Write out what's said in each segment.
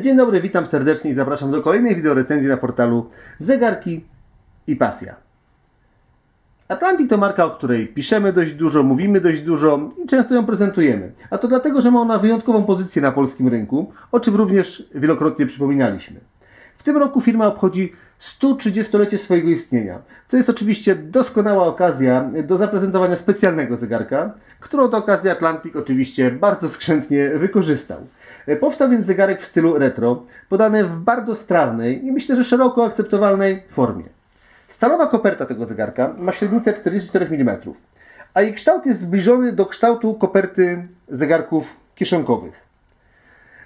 Dzień dobry, witam serdecznie i zapraszam do kolejnej wideorecenzji na portalu Zegarki i Pasja. Atlantik to marka, o której piszemy dość dużo, mówimy dość dużo i często ją prezentujemy. A to dlatego, że ma ona wyjątkową pozycję na polskim rynku, o czym również wielokrotnie przypominaliśmy. W tym roku firma obchodzi 130-lecie swojego istnienia. To jest oczywiście doskonała okazja do zaprezentowania specjalnego zegarka, którą to okazję Atlantik oczywiście bardzo skrzętnie wykorzystał. Powstał więc zegarek w stylu retro, podany w bardzo strawnej i myślę, że szeroko akceptowalnej formie. Stalowa koperta tego zegarka ma średnicę 44 mm, a jej kształt jest zbliżony do kształtu koperty zegarków kieszonkowych.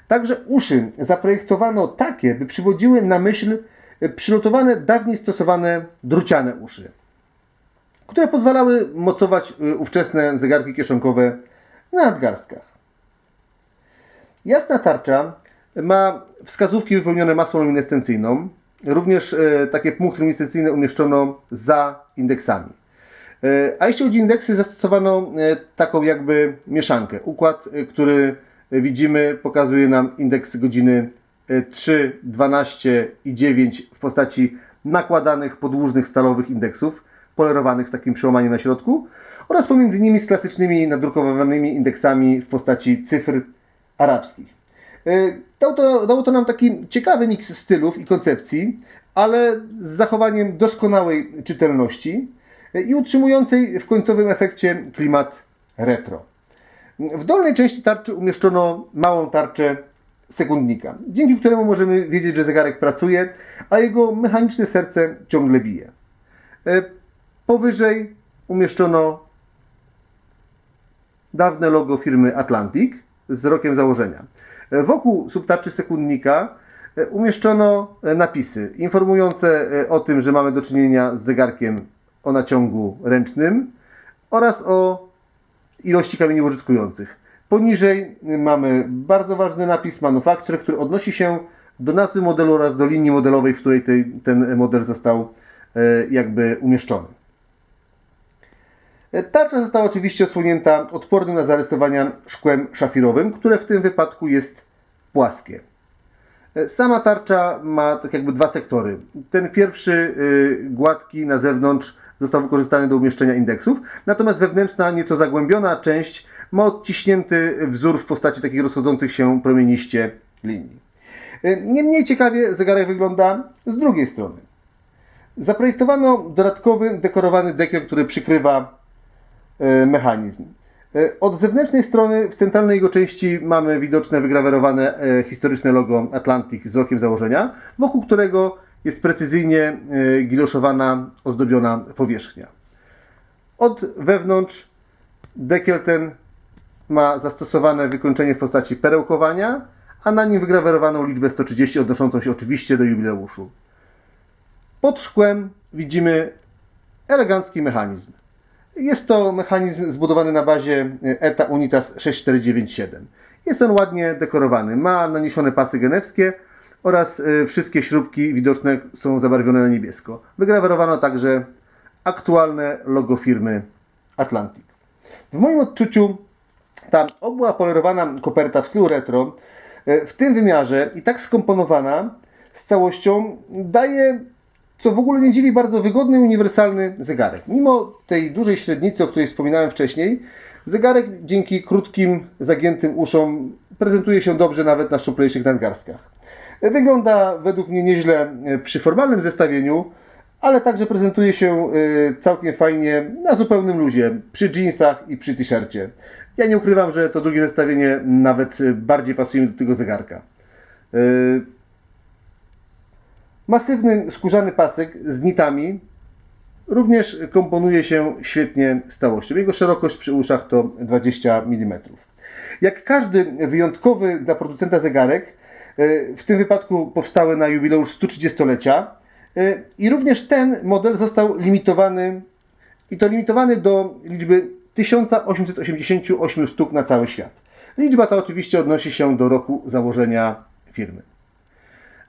Także uszy zaprojektowano takie, by przywodziły na myśl przylotowane dawniej stosowane druciane uszy, które pozwalały mocować y, ówczesne zegarki kieszonkowe na nadgarstkach. Jasna tarcza ma wskazówki wypełnione masą luminescencyjną. Również e, takie punkty luminescencyjne umieszczono za indeksami. E, a jeśli chodzi o indeksy, zastosowano taką jakby mieszankę. Układ, który widzimy, pokazuje nam indeks godziny 3, 12 i 9 w postaci nakładanych podłużnych stalowych indeksów, polerowanych z takim przełamaniem na środku, oraz pomiędzy nimi z klasycznymi nadrukowanymi indeksami w postaci cyfr arabskich. E, Dało to, dało to nam taki ciekawy miks stylów i koncepcji, ale z zachowaniem doskonałej czytelności e, i utrzymującej w końcowym efekcie klimat retro. W dolnej części tarczy umieszczono małą tarczę sekundnika, dzięki któremu możemy wiedzieć, że zegarek pracuje, a jego mechaniczne serce ciągle bije. E, Powyżej umieszczono dawne logo firmy Atlantic z rokiem założenia. E, Wokół subtarczy sekundnika e, umieszczono napisy informujące o tym, że mamy do czynienia z zegarkiem o naciągu ręcznym oraz o ilości kamieni łożyskujących. Poniżej mamy bardzo ważny napis manufacturer, który odnosi się do nazwy modelu oraz do linii modelowej, w której ten model został e, jakby umieszczony. E, Tarcza została oczywiście osłonięta odpornym na zarysowania szkłem szafirowym, które w tym wypadku jest płaskie. E, Sama tarcza ma tak jakby dwa sektory. Ten pierwszy gładki na zewnątrz został wykorzystany do umieszczenia indeksów, natomiast wewnętrzna, nieco zagłębiona część ma odciśnięty wzór w postaci takich rozchodzących się promieniście linii. E, Niemniej ciekawie zegarek wygląda z drugiej strony. Zaprojektowano dodatkowy dekorowany dekiel, który przykrywa e, mechanizm. E, Od zewnętrznej strony w centralnej jego części mamy widoczne wygrawerowane historyczne logo Atlantic z rokiem założenia, wokół którego jest precyzyjnie giloszowana, ozdobiona powierzchnia. Od wewnątrz dekiel ten ma zastosowane wykończenie w postaci perełkowania, a na nim wygrawerowaną liczbę 130 odnoszącą się oczywiście do jubileuszu. Pod szkłem widzimy elegancki mechanizm. Jest to mechanizm zbudowany na bazie ETA Unitas 6497. Jest on ładnie dekorowany. Ma naniesione pasy genewskie oraz e, wszystkie śrubki widoczne są zabarwione na niebiesko. Wygrawerowano także aktualne logo firmy Atlantic. W moim odczuciu ta obła polerowana koperta w stylu retro e, w tym wymiarze i tak skomponowana z całością daje co w ogóle nie dziwi, bardzo wygodny uniwersalny zegarek. Mimo tej dużej średnicy, o której wspominałem wcześniej, zegarek dzięki krótkim, zagiętym uszom prezentuje się dobrze nawet na szczuplejszych nadgarstkach. Wygląda według mnie nieźle e, przy formalnym zestawieniu, ale także prezentuje się e, całkiem fajnie na zupełnym luzie, przy jeansach i przy t-shircie. Ja nie ukrywam, że to drugie zestawienie nawet e, bardziej pasuje mi do tego zegarka. E, Masywny skórzany pasek z nitami również komponuje się świetnie z całością. Jego szerokość przy uszach to 20 mm. Jak każdy wyjątkowy dla producenta zegarek, e, w tym wypadku powstały na jubileusz 130-lecia e, i również ten model został limitowany i to limitowany do liczby 1888 sztuk na cały świat. Liczba ta oczywiście odnosi się do roku założenia firmy.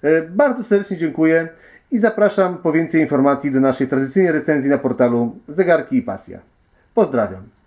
E, Bardzo serdecznie dziękuję i zapraszam po więcej informacji do naszej tradycyjnej recenzji na portalu Zegarki i Pasja. Pozdrawiam.